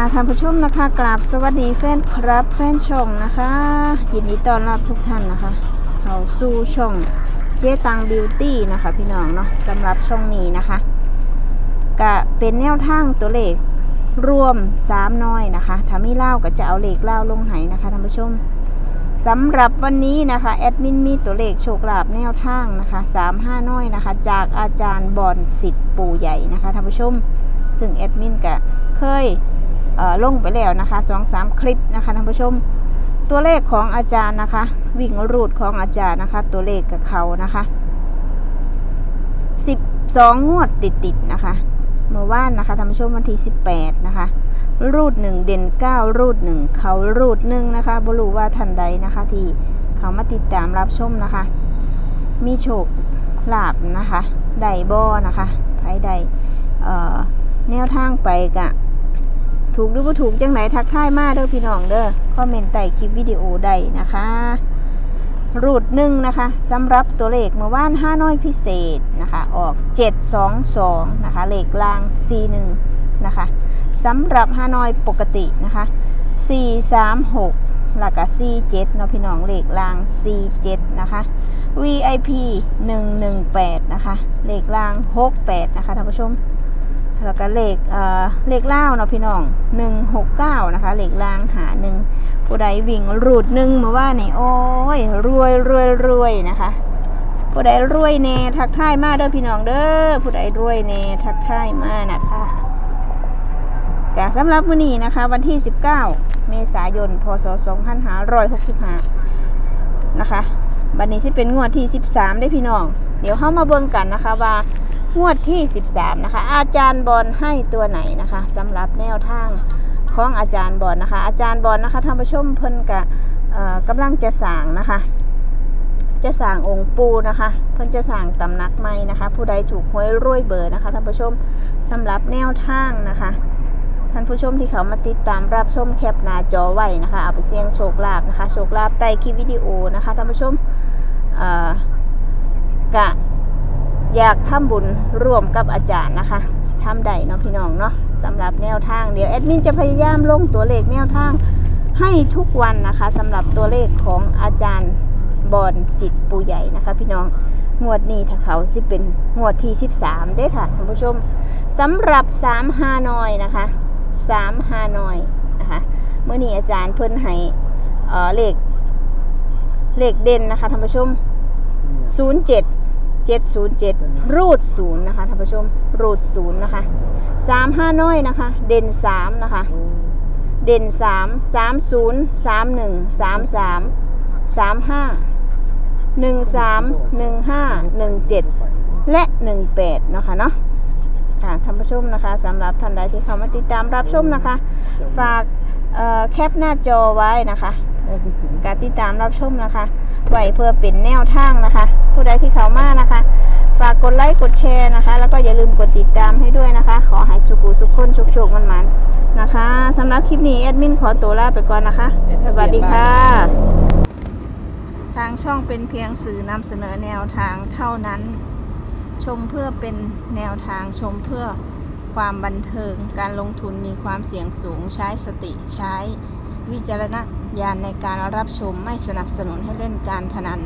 ค่ะท่านผู้ชมนะคะกราบสวัสดีแฟนครับแฟนช่องนะคะยินดีต้อนรับทุกท่านนะคะเข้าสู่ช่องเจ๊ตังบิวตี้นะคะพี่น้องเนาะสำหรับช่องนี้นะคะก็เป็นแนวทางตัวเลขรวม3น้อยนะคะถ้าไมีเล่าก็จะเอาเลขเล่าลงไหนะคะท่านผู้ชมสำหรับวันนี้นะคะแอดมินมีตัวเลขโชคลาภแนวทางนะคะ3 5น้อยนะคะ จากอาจารย์บอลสิทธิ์ปู่ใหญ่นะคะท่านผู้ชม ซึ่งแอดมินก็เคยเอ่อลงไปแล้วนะคะสองสามคลิปนะคะท่านผู้ชม ตัวเลขของอาจารย์นะคะ วิ่งรูดของอาจารย์นะคะ ตัวเลขกับเขานะคะ12งวดติดๆนะคะเมื่อวานนะคะท่านผู้ชมวันที่18 นะคะ รูด 1 เด่น 9 รูด 1 เขารูด1นะคะบรู้ว่าท่านใดนะคะ ที่เขามาติดตามรับชมนะคะ มีโชคลาบนะคะ ได้บ่นะคะไผใดเอ่อ แนวทางไปกะ ถูกหรือว่ถูกจังไหนทักทายมาเด้อพี่น้องเด้อคอมเมนต์ใต้คลิปวิดีโอใดนะคะรูดหนึ่งนะคะสำหรับตัวเลขเมื่อวานห้าน้อยพิเศษนะคะออก 722นะคะเลขล่าง 41นะคะสำหรับห้าน้อยปกตินะคะ436แล้วก็47เนาะพี่น้องเลขล่าง 47นะคะ VIP 118นะคะเลขล่าง 68นะคะท่านผู้ชม แล้วก็เลขเอ่อเลขเล่าเนาะพี่น้อง169นะคะเลขล่างหาหนึ่งผู้ใดวิ่งรูดหนึ่งมาว่านี่โอ้ยรวยรวยรวยนะคะผู้ใดรวยแน่ทักทายมาเด้อพี่น้องเด้อผู้ใดรวยแน่ทักทายมานะคะแต่สำหรับวันนี้นะคะ วันที่ 19 เมษายน พศ 2565 นะคะบันนี้สิเป็นงวดที่ 13 ได้พี่น้อง เดี๋ยวเข้ามาเบิ่งกันนะคะว่า งวดที่ 13 นะคะ อาจารย์บอลให้ตัวไหนนะคะสำหรับแนวทางของอาจารย์บอลนะคะ อาจารย์บอลนะคะท่านผู้ชมเพิ่นกะกำลังจะสร้างนะคะ จะสร้างองค์ปูนะคะ เพิ่นจะสร้างตำหนักใหม่นะคะ ผู้ใดถูกหวยรวยเบอร์นะคะท่านผู้ชมสำหรับแนวทางนะคะท่านผู้ชมที่เขามาติดตามรับชมแคปหน้าจอไว้นะคะเอาไปเสี่ยงโชคลาภนะคะโชคลาภใต้คลิปวิดีโอนะคะท่านผู้ชมกะ อยากทำบุญร่วมกับอาจารย์นะคะทำได้เนาะพี่น้องเนาะสำหรับแนวทางเดี๋ยวแอดมินจะพยายามลงตัวเลขแนวทางให้ทุกวันนะคะสำหรับตัวเลขของอาจารย์บอลสิทธิ์ปูใหญ่นะคะ พี่น้องงวดนี้ถ้าเขาสิเป็นงวดที่ 13เด้ค่ะท่านผู้ชมสำหรับ 3 ฮานอยนะคะ 3 ฮานอยนะคะเมื่อนี้อาจารย์เพิ่นให้เออเลขเลขเด่นนะคะท่านผู้ชม 07 707 รูดศูนย์นะคะท่านผู้ชม รูดศูนย์นะคะสามห้าน้อยนะคะ เด่นสามนะคะ เด่นสามสามศูนย์สามหนึ่งสามสามสามห้าหนึ่งสามหนึ่งห้าหนึ่งเจ็ดและหนึ่งแปดนะคะเนาะค่ะท่านผู้ชมนะคะสำหรับท่านใดที่เข้ามาติดตามรับชมนะคะ ฝากแคปหน้าจอไว้นะคะการติดตามรับชมนะคะไว้เพื่อเป็นแนวทางนะคะ ผู้ใดที่เขามา ดไลค์กดแชร์นะคะ แล้วก็อย่าลืมกดติดตามให้ด้วยนะคะ ขอให้สุขุสุขคนโชคโชคมันมันๆนะคะสำหรับคลิปนี้แอดมินขอตัวลาไปก่อนนะคะ สวัสดีค่ะ ทางช่องเป็นเพียงสื่อนำเสนอแนวทางเท่านั้น ชมเพื่อเป็นแนวทางชมเพื่อความบันเทิงการลงทุนมีความเสี่ยงสูงใช้สติใช้ วิจารณญาณในการรับชมไม่สนับสนุนให้เล่นการพนัน